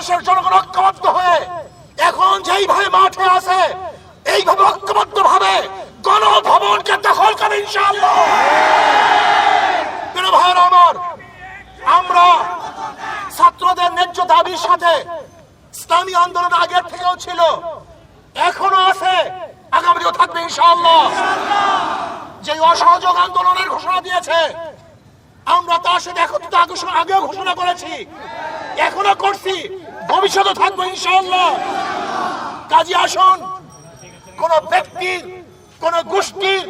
বাংলাদেশের জনগণ ঐক্যবদ্ধ হয়ে এখন যেইভাবে মাঠে আছে, এইভাবে ঐক্যবদ্ধ ভাবে গণভবনকে দখল করে ইনশাআল্লাহ। আমার, আমরা ছাত্রদের ন্যায্য দাবির সাথে ইসলামী আন্দোলন আগের থেকেও ছিল, এখনও আছে আগামীও থাকবে ইনশাআল্লাহ। যে অসহযোগ আন্দোলনের ঘোষণা দিয়েছে, আমরা তার সাথে আগেও ঘোষণা করেছি, এখনও করছি। ভবিষ্যতে থাকব ইনশাআল্লাহ। কাজী আসুন, কোন ব্যক্তির কোন গোষ্ঠীর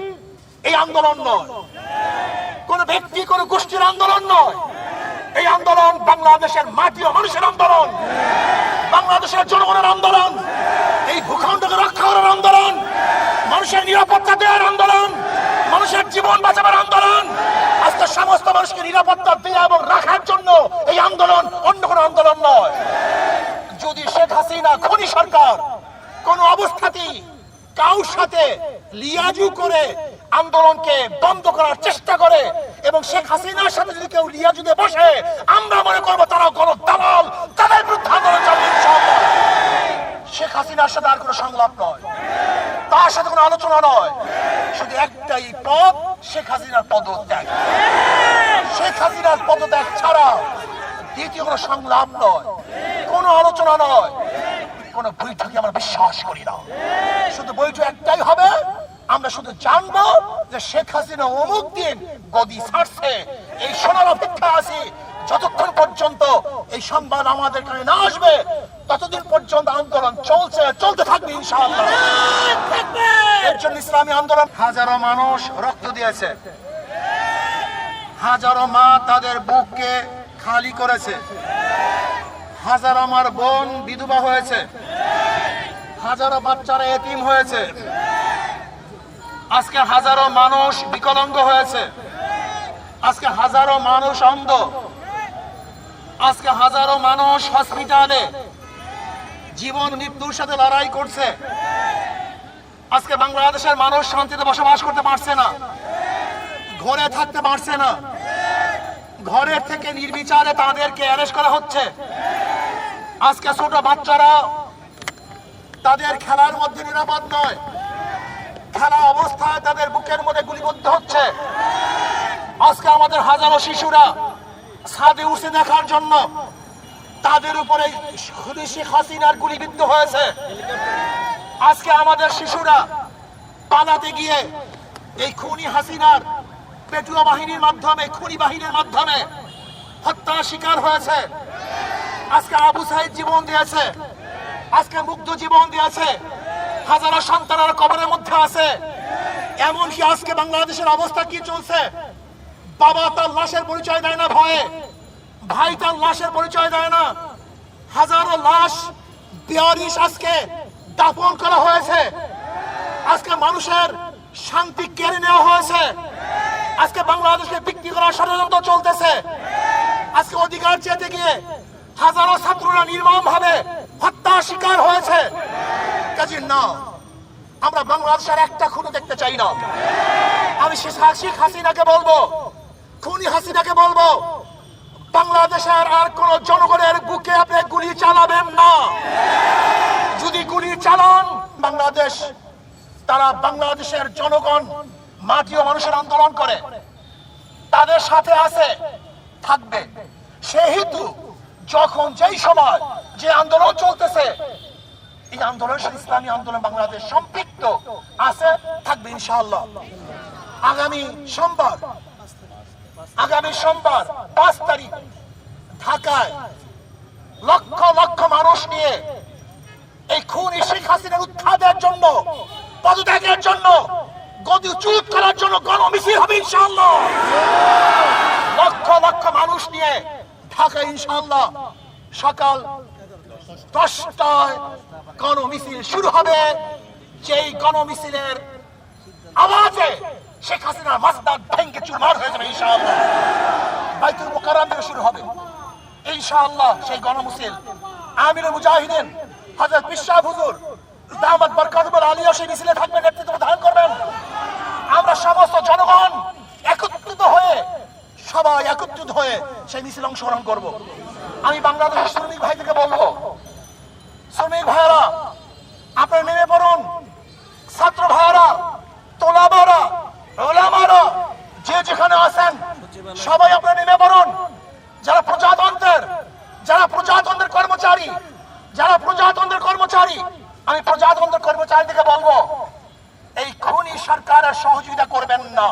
এই আন্দোলন নয়। কোন ব্যক্তি, কোন গোষ্ঠীর আন্দোলন নয়। এই আন্দোলন বাংলাদেশের মাটি ও মানুষের আন্দোলন, বাংলাদেশের জনগণের আন্দোলন, এই ভূখণ্ডকে রক্ষা করার আন্দোলন, মানুষের নিরাপত্তা দেওয়ার আন্দোলন মানুষের জীবন বাঁচাবার আন্দোলন। আজকে সমস্ত মানুষকে নিরাপত্তা দেওয়া এবং রাখার জন্য এই আন্দোলন অন্য কোনো আন্দোলন নয়। যদি শেখ হাসিনা, খনি সরকার কোন অবস্থাতেই কাউর সাথে লিয়াজু করে আন্দোলনকে বন্ধ করার চেষ্টা করে এবং শেখ হাসিনার সাথে যদি কেউ লিয়াজুতে বসে, আমরা মনে করব তারা কোন দালাল, তাদের বিরুদ্ধে আন্দোলন ইনশাআল্লাহ। শেখ হাসিনার সাথে আর কোনো সংলাপ নয়। তার সাথে কোনো আলোচনা নয়। শুধু একটাই পদ শেখ হাসিনার পদত্যাগ। শেখ হাসিনার পদত্যাগ ছাড়া দ্বিতীয় কোনো সংলাপ নয়, কোনো আলোচনা নয়, কোন বৈঠকে আমরা বিশ্বাস করি না। শুধু বৈঠক একটাই হবে, আমরা শুধু জানব যে শেখ হাসিনা অমুক দিন গদি ছাড়ছে। এই শোনার অপেক্ষা আছি যতক্ষণ পর্যন্ত এই সংবাদ আমাদের কানে না আসবে, ততদিন পর্যন্ত আন্দোলন চলছে, চলতে থাকবে ইনশাআল্লাহ। ইসলামী আন্দোলন হাজারো মানুষ রক্ত দিয়েছে। হাজারো মা তাদের বুককে খালি করেছে। হাজার আমার বোন বিধবা হয়েছে। হাজারো বাচ্চারা এতিম হয়েছে। আজকে হাজারো মানুষ বিকলাঙ্গ হয়েছে। আজকে হাজারো মানুষ অন্ধ। আজকে হাজারো মানুষ হসপিটালে জীবন মৃত্যুর সাথে লড়াই করছে। আজকে বাংলাদেশের মানুষ শান্তিতে বসবাস করতে পারছে না। ঘরে থাকতে পারছে না। ঘরের থেকে নির্বিচারে তাদেরকে অ্যারেস্ট করা হচ্ছে। আজকে ছোট বাচ্চারা তাদের খেলার মধ্যে নিরাপদ নয়। খেলা অবস্থায় তাদের বুকের মধ্যে গুলিবদ্ধ হচ্ছে। আজকে আমাদের হাজারো শিশুরা ছাদে উঠে দেখার জন্য। তাদের উপরে শেখ হাসিনার গুলিবিদ্ধ হয়েছে। আজকে আমাদের শিশুরা পালাতে গিয়ে এই খুনি হাসিনার পেটুয়া বাহিনীর মাধ্যমে, খুনি বাহিনীর মাধ্যমে হত্যার শিকার হয়েছে। আজকে আবু সাইদ জীবন দিয়েছে। আজকে মুগ্ধ জীবন দিয়েছে। হাজারো সন্তানের কবরের মধ্যে আছে। এমনকি আজকে বাংলাদেশের অবস্থা কি চলছে? বাবা তার লাশের পরিচয় দেয় না ভয়ে। ভাই তার লাশের পরিচয় দেয় না। হাজারো লাশ আজকে দাপন করা হয়েছে। আজকে মানুষের শান্তি কেড়ে নেওয়া হয়েছে। আজকে বাংলাদেশকে বিক্রি করার ষড়যন্ত্র চলতেছে। আজকে অধিকার চেতে গিয়ে হাজারো ছাত্ররা নির্মম ভাবে হত্যার শিকার হয়েছে। কাজে, না, আমরা বাংলাদেশের একটা খুনি দেখতে চাই না। আমি শেখ হাসিনাকে বলব হাসিনাকে বলব, বাংলাদেশের আর কোন জনগণের বুকে আপনি গুলি চালাবেন না। যদি গুলি চালান, বাংলাদেশ, তারা বাংলাদেশের জনগণ, মাটি ও মানুষের আন্দোলন করে। তাদের সাথে আছে, থাকবে। সেহেতু যখন যেই সময় যে আন্দোলন চলতেছে, এই আন্দোলনের সাথে ইসলামী আন্দোলন বাংলাদেশ সম্পৃক্ত আছে, থাকবে ইনশাআল্লাহ। আগামী সোমবার আগামী সোমবার পাঁচ তারিখ ঢাকায় লক্ষ লক্ষ মানুষ নিয়ে এই খুন শেখ হাসিনার উত্থানের জন্য, পদত্যাগের জন্য, গদি চুপ করার জন্য গণমিছিল হবে ইনশাআল্লাহ। লক্ষ লক্ষ মানুষ নিয়ে ঢাকা ইনশাআল্লাহ সকাল দশটায় গণমিছিল শুরু হবে। যেই গণমিছিলের আওয়াজে শেখ হাসিনার মাসদার ভেঙ্গে চুরমার হয়ে যাবে ইনশাআল্লাহ। বাইতুল মোকাররম থেকে শুরু হবে। ইনশাআল্লাহ সেই গণমিছিল আমিরুল মুজাহিদিন, হযরত বিশাহ হুজুর, দামাত বরকাতুল আলিয়া সেই মিছিলে থাকবেন নেতৃত্ব ধারণ করবেন। আমরা সমস্ত জনগণ একত্রিত হয়ে, সবাই একত্রিত হয়ে সেই মিছিল অংশগ্রহণ করব। আমি বাংলাদেশের শ্রমিক ভাইদেরকে বলব, শ্রমিক ভাইয়েরা, আপনারা নেমে পড়ুন ছাত্র ভাইয়েরা তোলাবারা ওলামারা যে যেখানে আছেন সবাই আপনারা নেমে পড়ুন। যারা প্রজাতন্ত্রের যারা প্রজাতন্ত্রের কর্মচারী, যারা প্রজাতন্ত্রের কর্মচারী, আমি প্রজাতন্ত্রের কর্মচারীদেরকে বলব, এই খুনি সরকারের সহযোগিতা করবেন না।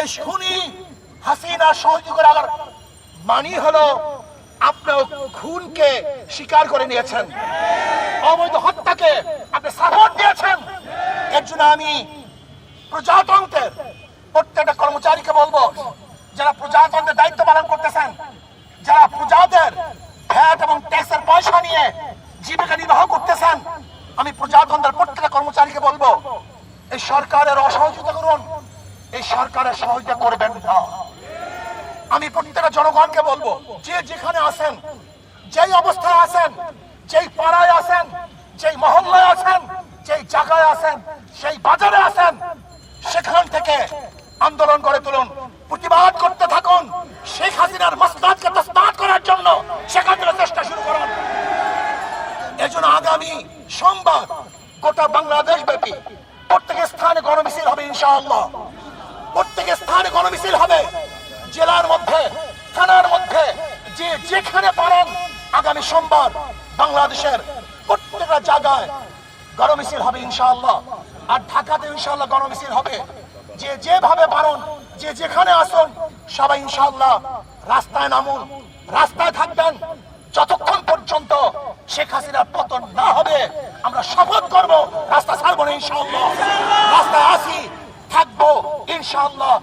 এই খুনি হাসিনা সহযোগিতা করার মানি হলো আপনার খুনকে স্বীকার করে নিয়েছেন। অবৈধ হত্যাকে আপনি সাপোর্ট দিয়েছেন। এর জন্য আমি প্রজাতন্ত্রের প্রত্যেকটা কর্মচারীকে বলব, যারা প্রজাতন্ত্রের দায়িত্ব পালন করতেছেন, যারা প্রজাদের ভ্যাট এবং ট্যাক্সের পয়সা নিয়ে জীবিকা নির্বাহ করতেছেন, আমি প্রজাতন্ত্রের প্রত্যেকটা কর্মচারীকে বলব, এই সরকারের অসহযোগিতা করুন, এই সরকারের সহযোগিতা করবেন না। আমি প্রত্যেকটা জনগণকে বলব, যে যেখানে আছেন, যেই অবস্থায় আছেন, যেই পাড়ায় আছেন, যেই মহল্লায় আছেন, যেই জায়গায় আছেন, সেই বাজারে আছেন, সেখান থেকে আন্দোলন করে তুলুন, প্রতিবাদ করতে থাকুন। শেখ হাসিনার মসনাদকে তসনাদ করার জন্য সেখান থেকে চেষ্টা শুরু করুন। এজন্য আগামী সোমবার গোটা বাংলাদেশ ব্যাপী প্রত্যেক স্থানে গণমিছিল হবে ইনশাআল্লাহ। প্রত্যেক স্থানে গণমিছিল হবে। জেলার মধ্যে, থানার মধ্যে, যে যেখানে পারেন আগামী সোমবার বাংলাদেশের প্রত্যেকটা জায়গায় গণমিছিল হবে ইনশাআল্লাহ। আর ঢাকাতে ইনশাআল্লাহ গণমিছিল হবে। যে যেভাবে বারণ, যে যেখানে আসুন, সবাই ইনশাল্লাহ রাস্তায় নামুন, রাস্তায় থাকবেন। যতক্ষণ পর্যন্ত শেখ হাসিনার পতন না হবে, আমরা শপথ করব, রাস্তা ছাড়বো না ইনশাল্লাহ রাস্তায় আসি, থাকব ইনশাআল্লাহ।